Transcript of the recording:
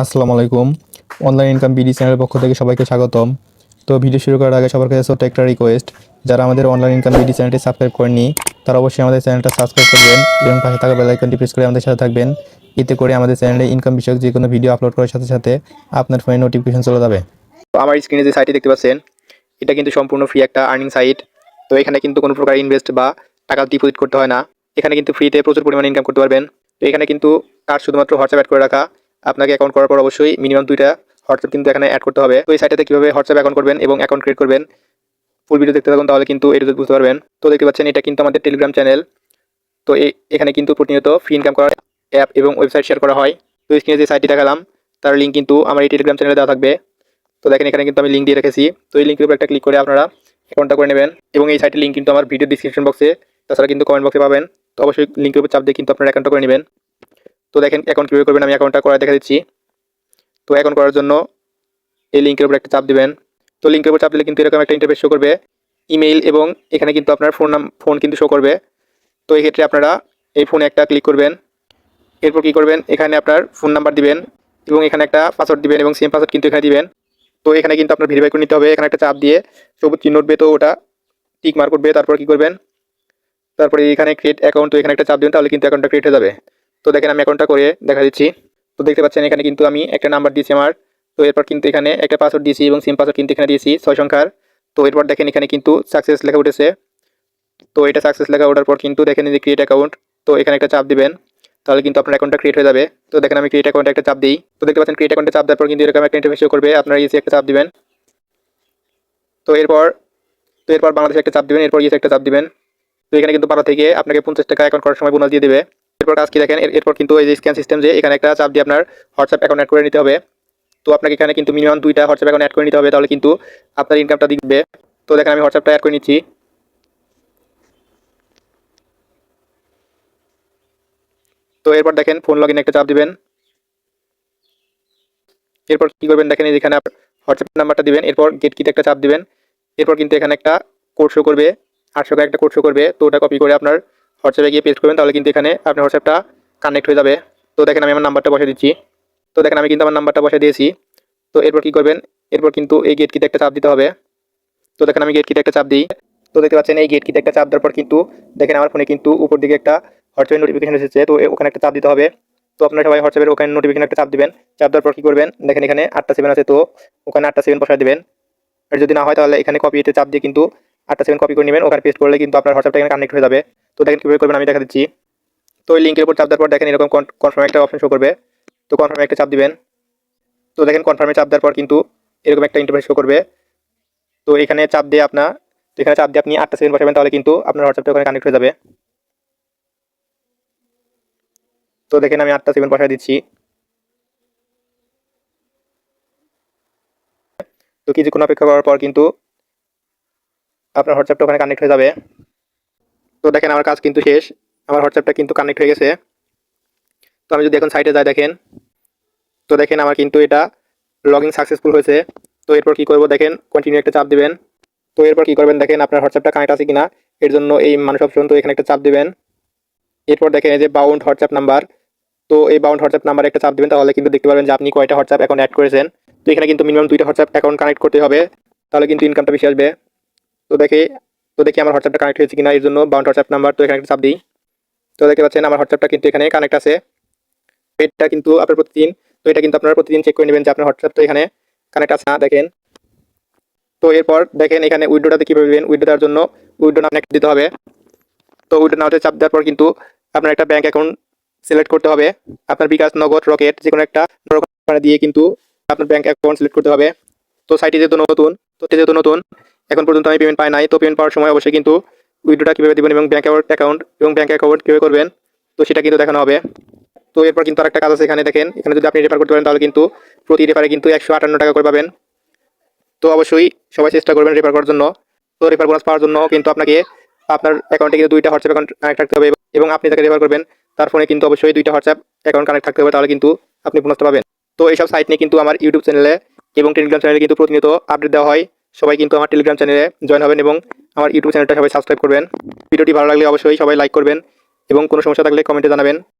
আসসালামু আলাইকুম। Online income BD চ্যানেলের পক্ষ থেকে সবাইকে স্বাগতম। তো ভিডিও শুরু করার আগে সবার কাছে ছোট্ট একটা রিকোয়েস্ট যারা আমাদের অনলাইন ইনকাম বিডি চ্যানেলটি সাবস্ক্রাইব করেননি, তারা অবশ্যই আমাদের চ্যানেলটা সাবস্ক্রাইব করবেন এবং পাশে থাকা বেল আইকনটি প্রেস করে আমাদের সাথে থাকবেন। এতে করে আমাদের চ্যানেলে ইনকাম বিষয়ক যে কোনো ভিডিও আপলোড করার সাথে সাথে আপনার ফোনে নোটিফিকেশন চলে যাবে। তো আমার স্ক্রিনে যে সাইটটি দেখতে পাচ্ছেন, এটা কিন্তু সম্পূর্ণ ফ্রি একটা আর্নিং সাইট তো এখানে কিন্তু কোনো প্রকার ইনভেস্ট বা টাকা ডিপোজিট করতে হয় না। এখানে কিন্তু ফ্রিতে প্রচুর পরিমাণে ইনকাম করতে পারবেন। তো এখানে কিন্তু কার শুধুমাত্র হোয়াটসঅ্যাপ অ্যাড করে রাখা। আপনাকে অ্যাকাউন্ট করার পর অবশ্যই মিনিমাম দুইটা হোয়াটসঅ্যাপ কিন্তু এখানে অ্যাড করতে হবে। তো এই সাইটটাতে কীভাবে হোয়াটসঅ্যাপ অ্যাকাউন্ট করবেন এবং অ্যাকাউন্ট ক্রিয়েট করবেন ফুল ভিডিও দেখতে থাকুন তাহলে কিন্তু এটা বুঝতে পারবেন। তো দেখতে পাচ্ছেন এটা কিন্তু আমাদের টেলিগ্রাম চ্যানেল তো এখানে কিন্তু প্রতিনিয়ত ফ্রি ইনকাম করার অ্যাপ এবং ওয়েবসাইট শেয়ার করা হয়। তো স্ক্রিনে যে সাইটটি দেখালাম, তার লিঙ্ক কিন্তু আমার এই টেলিগ্রাম চ্যানেলে দেওয়া থাকবে। তো দেখেন এখানে কিন্তু আমি লিঙ্ক দিয়ে রেখেছি। তো এই লিঙ্কের উপর একটা ক্লিক করে আপনারা অ্যাকাউন্টটা করে নেবেন এবং এই সাইটের লিঙ্ক কিন্তু আমার ভিডিও ডিসক্রিপশন বক্সে তাছাড়া কিন্তু কমেন্ট বক্সে পাবেন। তো অবশ্যই লিঙ্কের উপর চাপ দিয়ে কিন্তু আপনারা অ্যাকাউন্টটা করে নেবেন। তো দেখেন অ্যাকাউন্ট কীভাবে করবেন, আমি অ্যাকাউন্টটা করা দেখা দিচ্ছি। তো অ্যাকাউন্ট করার জন্য এই লিঙ্কের উপর একটা চাপ দেবেন। তো লিঙ্কের উপর চাপ দিলে কিন্তু এরকম একটা ইন্টারফেস শো করবে। ইমেইল এবং এখানে কিন্তু আপনার ফোন নাম ফোন কিন্তু শো করবে। তো এই ক্ষেত্রে আপনারা এই ফোনে একটা ক্লিক করবেন। এরপর কী করবেন? এখানে আপনার ফোন নাম্বার দিবেন এবং এখানে একটা পাসওয়ার্ড দিবেন এবং সেম পাসওয়ার্ড কিন্তু এখানে দিবেন। তো এখানে কিন্তু আপনার ভেরিফাই করে নিতে হবে। এখানে একটা চাপ দিয়ে সবুজ চিহ্ন উঠবে, তো ওটা টিক মার্ক করবে তারপর কী করবেন? তারপরে এখানে ক্রিয়েট অ্যাকাউন্ট তো এখানে একটা চাপ দেবেন, তাহলে কিন্তু অ্যাকাউন্টটা ক্রিয়েট হয়ে যাবে। তো দেখেন আমি অ্যাকাউন্টটা করে দেখা দিচ্ছি। তো দেখতে পাচ্ছেন এখানে কিন্তু আমি একটা নাম্বার দিয়েছি আমার। তো এরপর কিন্তু এখানে একটা পাসওয়ার্ড দিয়েছি এবং সিম পাসওয়ার্ড কিন্তু এখানে দিয়েছি, ছয় সংখ্যার। তো এরপর দেখেন এখানে কিন্তু সাকসেস লেখা উঠেছে। তো এটা সাকসেস লেখা ওঠার পর কিন্তু দেখেন যে ক্রিয়েট অ্যাকাউন্ট তো এখানে একটা চাপ দিবেন, তাহলে কিন্তু আপনার অ্যাকাউন্টটা ক্রিয়েট হয়ে যাবে। তো দেখেন আমি ক্রিয়েট অ্যাকাউন্টে একটা চাপ দিই। তো দেখতে পাচ্ছেন ক্রিয়েট অ্যাকাউন্টে চাপ দেওয়ার পর কিন্তু এরকম একটা ইন্টারফেস করবে, আপনার ইসে একটা চাপ দিবেন। তো এরপর তো এরপর বাংলাদেশে একটা চাপ দিবেন, এরপর ইসে একটা চাপ দিবেন। তো এখানে কিন্তু পাড়া থেকে আপনাকে পঞ্চাশ টাকা অ্যাকাউন্ট করার সময় বোনাস দিয়ে দেবে। এরপর কাজ কি দেখেন এরপর কিন্তু এই যে স্ক্যান সিস্টেম যে, এখানে একটা চাপ দিয়ে আপনার হোয়াটসঅ্যাপ অ্যাকাউন্ট অ্যাড করে নিতে হবে। তো আপনাকে এখানে কিন্তু মিনিমাম দুইটা হোয়াটসঅ্যাপ অ্যাকাউন্ট অ্যাড করে নিতে হবে, তাহলে কিন্তু আপনার ইনকামটা দিবে। তো দেখেন, আমি হোয়াটসঅ্যাপটা অ্যাড করে নিচ্ছি। তো এরপর দেখেন ফোন লগ একটা চাপ দিবেন। এরপর কি করবেন দেখেন, এই যেখানে হোয়াটসঅ্যাপ নাম্বারটা দিবেন। এরপর গেট কিতে একটা চাপ দিবেন। এরপর কিন্তু এখানে একটা কোড শো করবে। আটশো একটা কোড শো করবে। তো ওটা কপি করে আপনার হোয়াটসঅ্যাপে গিয়ে পেস্ট করবেন, তাহলে কিন্তু এখানে আপনার হোয়াটসঅ্যাপটা কানেক্ট হয়ে যাবে। তো দেখেন আমি আমার নাম্বারটা বসে দিচ্ছি। তো দেখেন আমি কিন্তু আমার নাম্বারটা বসে দিয়েছি। তো এরপর কি করবেন? এরপর কিন্তু এই গেট কিতে একটা চাপ দিতে হবে। তো দেখেন আমি গেট কিতে একটা চাপ দিই। তো দেখতে পাচ্ছেন এই গেট কিতে একটা চাপ দেওয়ার পর কিন্তু দেখেন আমার ফোনে কিন্তু উপর দিকে একটা হোয়াটসঅ্যাপের নোটিফিকেশন এসেছে। তো ওখানে একটা চাপ দিতে হবে। তো আপনারা সবাই হোয়াটসঅ্যাপের ওখানে নোটিফিকেশন একটা চাপ দিবেন। চাপ দেওয়ার পর কি করবেন? দেখেন এখানে আটটা সেভেন আছে, তো ওখানে আটটা সেভেন বসায় দেবেন। আর যদি না হয় তাহলে এখানে কপি এতে চাপ দিয়ে কিন্তু আটটা সেভেন কপি করে নেবেন, ওখানে পেস্ট করলে কিন্তু আপনার হোয়াটসঅ্যাপটা এখানে কানেক্ট হয়ে যাবে। তো দেখেন কীভাবে করবেন, আমি দেখা দিচ্ছি। তো ওই লিঙ্কের উপর চাপ দেওয়ার পর দেখেন এরকম কনফার্ম একটা অপশন শো করবে। তো কনফার্মে একটা চাপ দিবেন। তো দেখেন কনফার্মে চাপ দেওয়ার পর কিন্তু এরকম একটা ইন্টারফেস শো করবে। তো এখানে চাপ দিয়ে আপনার তো এখানে চাপ দিয়ে আপনি আটটা সেকেন্ড বসাবেন, তাহলে কিন্তু আপনার হোয়াটসঅ্যাপটা ওখানে কানেক্ট হয়ে যাবে। তো দেখেন আমি আটটা সেকেন্ড বসায় দিচ্ছি। তো কিছুক্ষণ অপেক্ষা করার পর কিন্তু আপনার হোয়াটসঅ্যাপটা ওখানে কানেক্ট হয়ে যাবে। তো দেখেন আমার কাজ কিন্তু শেষ। আমার হোয়াটসঅ্যাপটা কিন্তু কানেক্ট হয়ে গেছে। তো আমি যদি এখন সাইটে যাই দেখেন, তো দেখেন আমার কিন্তু এটা লগ ইন সাকসেসফুল হয়েছে। তো এরপর কি করব দেখেন কন্টিনিউ একটা চাপ দিবেন। তো এরপর কি করবেন দেখেন, আপনার হোয়াটসঅ্যাপটা কানেক্ট আছে কিনা, এর জন্য এই মানুষ অপশন তো এখানে একটা চাপ দিবেন। এরপর দেখেন এই যে বাউন্ড হোয়াটসঅ্যাপ নাম্বার তো এই বাউন্ড হোয়াটসঅ্যাপ নাম্বার একটা চাপ দিবেন, তাহলে কিন্তু দেখতে পারবেন যে আপনি কয়টা হোয়াটসঅ্যাপ অ্যাকাউন্ট অ্যাড করেছেন। তো এখানে কিন্তু মিনিমাম দুইটা হোয়াটসঅ্যাপ অ্যাকাউন্ট কানেক্ট করতে হবে, তাহলে কিন্তু ইনকামটা বেশি আসবে। তো দেখে, তো দেখি আমার হোয়াটসঅ্যাপটা কানেক্ট হয়েছে কিনা, এর জন্য বাউন্ড হোয়াটসঅ্যাপ নাম্বার তো এখানে একটা চাপ দিই। তো দেখতে পাচ্ছেন, আমার হোয়াটসঅ্যাপটা কিন্তু এখানে কানেক্ট আছে। এটা কিন্তু আপনার প্রতিদিন, তো এটা কিন্তু আপনারা প্রতিদিন চেক করে নেবেন যে আপনার হোয়াটসঅ্যাপ তো এখানে কানেক্ট আছে। না দেখেন। তো এরপর দেখেন এখানে উইডোটাতে কীভাবে দেবেন উইডো দেওয়ার জন্য উইডো নাম দিতে হবে। তো উইডো নামতে চাপ দেওয়ার পর কিন্তু আপনার একটা ব্যাঙ্ক অ্যাকাউন্ট সিলেক্ট করতে হবে। আপনার বিকাশ, নগদ, রকেট, যে কোনো একটা দিয়ে কিন্তু আপনার ব্যাঙ্ক অ্যাকাউন্ট সিলেক্ট করতে হবে। তো সাইটে যেহেতু নতুন, তো যেহেতু নতুন এখন পর্যন্ত আমি পেমেন্ট পাই নাই, তো পেমেন্ট পাওয়ার সময় অবশ্যই কিন্তু উইডোটা কীভাবে দেবেন এবং ব্যাংক অ্যাকাউন্ট এবং ব্যাঙ্ক অ্যাকাউন্ট কীভাবে করবেন, তো সেটা কিন্তু দেখানো হবে। তো এরপর কিন্তু আরেকটা কাজ আছে এখানে দেখেন, এখানে যদি আপনি রেফার করতে পারেন তাহলে কিন্তু প্রতি রেফারে কিন্তু একশো আটান্ন টাকা করে পাবেন। তো অবশ্যই সবাই চেষ্টা করবেন রেফার করার জন্য। তো রেফার বোনাস পাওয়ার জন্য কিন্তু আপনাকে আপনার অ্যাকাউন্টে কিন্তু দুইটা হোয়াটসঅ্যাপ অ্যাকাউন্ট কানেক্ট থাকতে হবে এবং আপনি তাকে রেফার করবেন, তার ফোনে কিন্তু অবশ্যই দুইটা হোয়াটসঅ্যাপ অ্যাকাউন্ট কানেক্ট থাকতে হবে, তাহলে কিন্তু আপনি বোনাসটা পাবেন। তো এইসব সাইট নিয়ে কিন্তু আমার ইউটিউব চ্যানেলে এবং টেলিগ্রাম চ্যানেলে কিন্তু প্রতিনিয়ত আপডেট দেওয়া হয়। সবাই কিন্তু আমার টেলিগ্রাম চ্যানেলে জয়েন হবেন এবং আমার ইউটিউব চ্যানেলটা সবাই সাবস্ক্রাইব করবেন। ভিডিওটি ভালো লাগলে অবশ্যই সবাই লাইক করবেন এবং কোনো সমস্যা থাকলে কমেন্টে জানাবেন।